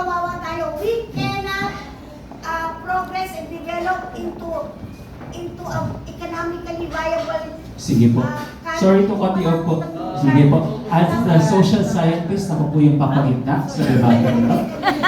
kawawa tayo. We cannot uh, progress and develop into into a economically viable Sige po. uh. Sorry to cut you off po. Sige po. As the social scientist, ako po yung papakita sa debate nito.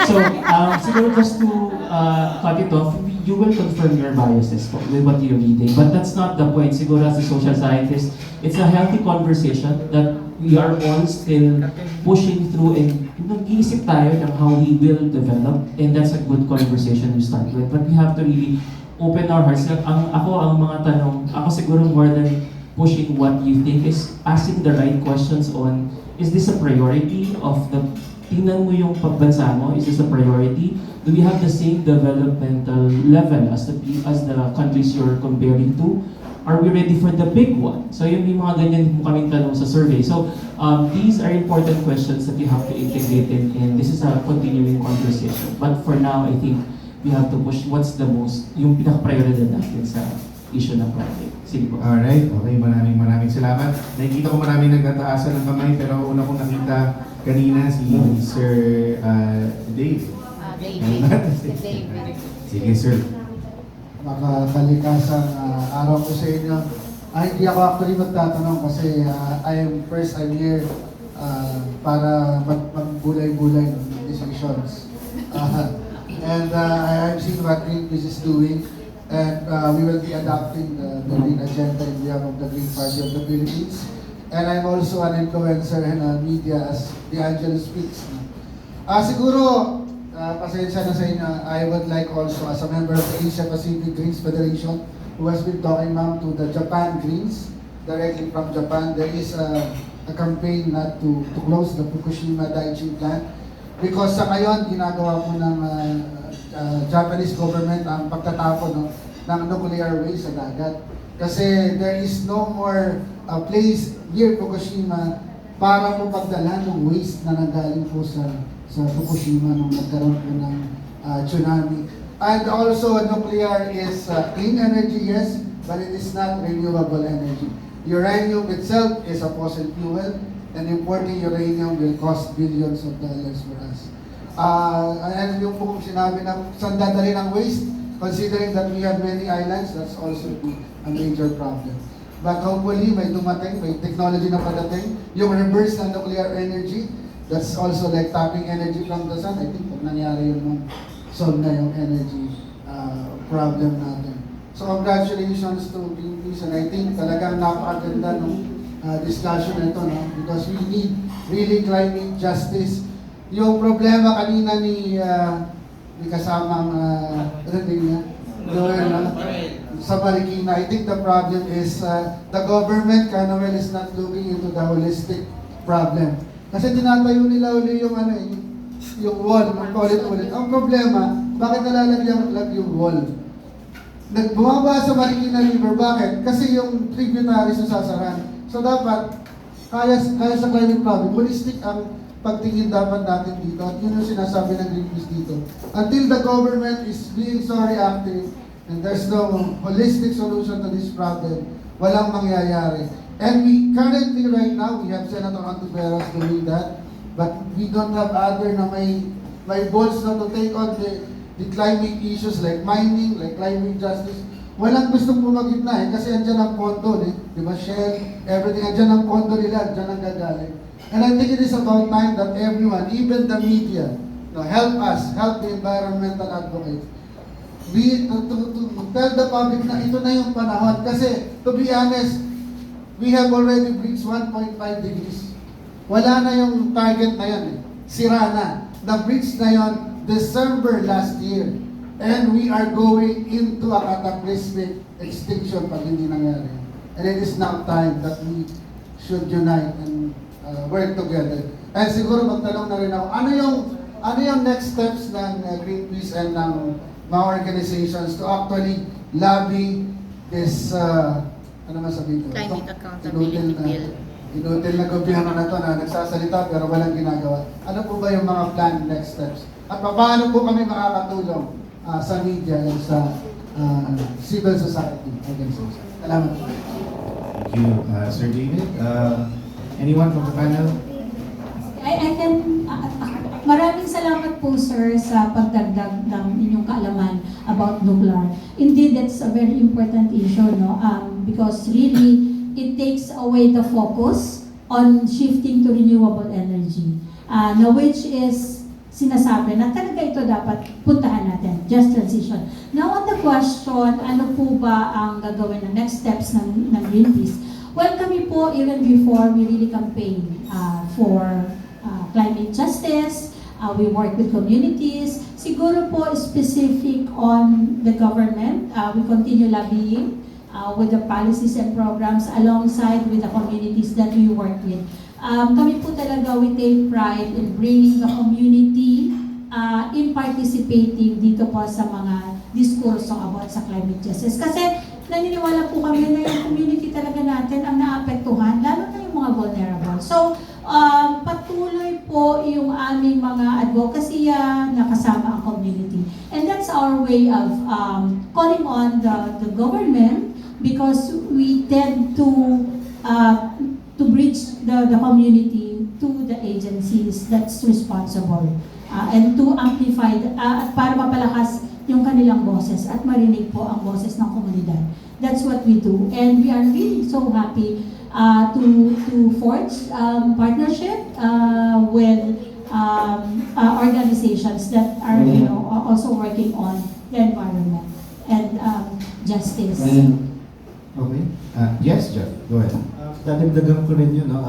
So, um, siguro just to uh, cut it off, you will confirm your biases po with what you're reading. But that's not the point. Siguro as a social scientist, it's a healthy conversation that we are all still pushing through and nag-iisip tayo ng how we will develop and that's a good conversation to start with. But we have to really open our hearts. Ang, ako, ang mga tanong, ako siguro more than pushing what you think is asking the right questions on, is this a priority of the, tingnan mo yung pagbansa mo, is this a priority? Do we have the same developmental level as the, as the countries you're comparing to? Are we ready for the big one? So yun yung mga ganyan mo kaming tanong sa survey. So um, these are important questions that you have to integrate in, and this is a continuing conversation. But for now, I think we have to push what's the most, yung pinaka-prioridad natin sa issue ng climate. Sige po. Alright, okay, maraming maraming salamat. Nakikita ko maraming nagtataasan ng kamay pero una kong nakita kanina si Sir uh, Dave. Ah, David. David. Sige sir. makakalikasang uh, araw ko sa inyo. Ay, hindi ako actually magtatanong kasi uh, I am first I'm here uh, para mag magbulay-bulay ng decisions. Uh, and uh, I've seen what Greenpeace is doing and uh, we will be adopting the, the Green Agenda in behalf of the Green Party of the Philippines. And I'm also an influencer in uh, media as the Angelo speaks. Ah, siguro, ah, pasensya na sa inyo, I would like also as a member of the Asia Pacific Greens Federation who has been talking ma'am to the Japan Greens directly from Japan. There is a, a campaign not to, to close the Fukushima Daiichi plant because sa ngayon ginagawa po ng ah, ah, Japanese government ang pagtatapon no, ng nuclear waste sa dagat. Kasi there is no more uh, place near Fukushima para po pagdala ng waste na nanggaling po sa sa Fukushima nung nagkaroon po ng uh, tsunami. And also, nuclear is uh, clean energy, yes, but it is not renewable energy. Uranium itself is a fossil fuel, and importing uranium will cost billions of dollars for us. Uh, and yung po sinabi na saan dadali ng waste, considering that we have many islands, that's also a major problem. But hopefully, may dumating, may technology na padating, yung reverse ng nuclear energy, that's also like tapping energy from the sun. I think pag nangyari yun, solve na yung energy uh, problem natin. So congratulations to Greenpeace and I think talagang napakaganda ng uh, discussion na ito, no? because we need really climate justice. Yung problema kanina ni, uh, ni kasamang uh, ano din niya? Noel, no? sa Marikina, I think the problem is uh, the government, Canawel, is not looking into the holistic problem. Kasi tinatayo nila uli yung ano eh, yung, wall, ulit-ulit. Ang problema, bakit nalalagyan lag yung wall? Nagbumaba sa Marikina River, bakit? Kasi yung tributaries na sasaran. So dapat, kaya, kaya sa climate problem, holistic ang pagtingin dapat natin dito. At yun yung sinasabi ng Greenpeace dito. Until the government is being so reactive and there's no holistic solution to this problem, walang mangyayari. And we currently right now, we have Senator Antiveros doing that, but we don't have other na may, may balls na to take on the, the climate issues like mining, like climate justice. Walang gustong bumagit na eh, kasi andyan ang pondo, eh. di ba, Shell, everything, andyan ang pondo nila, andyan ang gagaling. And I think it is about time that everyone, even the media, no, help us, help the environmental advocates. We, to, to, to tell the public na ito na yung panahon. Kasi, to be honest, we have already reached 1.5 degrees. Wala na yung target na yan eh. Sira na. Na-reach na yon December last year. And we are going into a cataclysmic extinction pag hindi nangyari. And it is now time that we should unite and uh, work together. And siguro magtanong na rin ako, ano yung ano yung next steps ng uh, Greenpeace and ng mga organizations to actually lobby this uh, ano masabihin ko? Climate accountability na- bill. Inutil na gobyerno na to na nagsasalita pero walang ginagawa. Ano po ba yung mga plan next steps? At paano po kami makakatulong uh, sa media and sa uh, civil society organizations? Salamat. Thank you, uh, Sir David. Uh, anyone from the panel? I, I can uh, Maraming salamat po sir sa pagdagdag ng inyong kaalaman about nuclear. Indeed, that's a very important issue, no? Um, because really, it takes away the focus on shifting to renewable energy. Uh, na which is sinasabi na talaga ito dapat puntahan natin, just transition. Now on the question, ano po ba ang gagawin ng next steps ng, ng Greenpeace? Well, kami po, even before we really campaign uh, for uh, climate justice, uh, we work with communities, siguro po specific on the government, uh, we continue lobbying uh, with the policies and programs alongside with the communities that we work with. Um, kami po talaga, we take pride in bringing the community uh, in participating dito po sa mga diskurso about sa climate justice. Kasi naniniwala po kami na yung community talaga natin ang naapektuhan, lalo na yung mga vulnerable. So, um, patuloy po yung aming mga advocacy na kasama ang community. And that's our way of um, calling on the, the government because we tend to uh, to bridge the, the community to the agencies that's responsible uh, and to amplify, the- uh, at para mapalakas yung kanilang boses at marinig po ang boses ng komunidad. That's what we do. And we are really so happy uh, to, to forge um, partnership uh, with um, uh, organizations that are you know, also working on the environment and um, justice. Okay. Uh, yes, Jeff. Go ahead. Dadagdagan ko rin yun, no?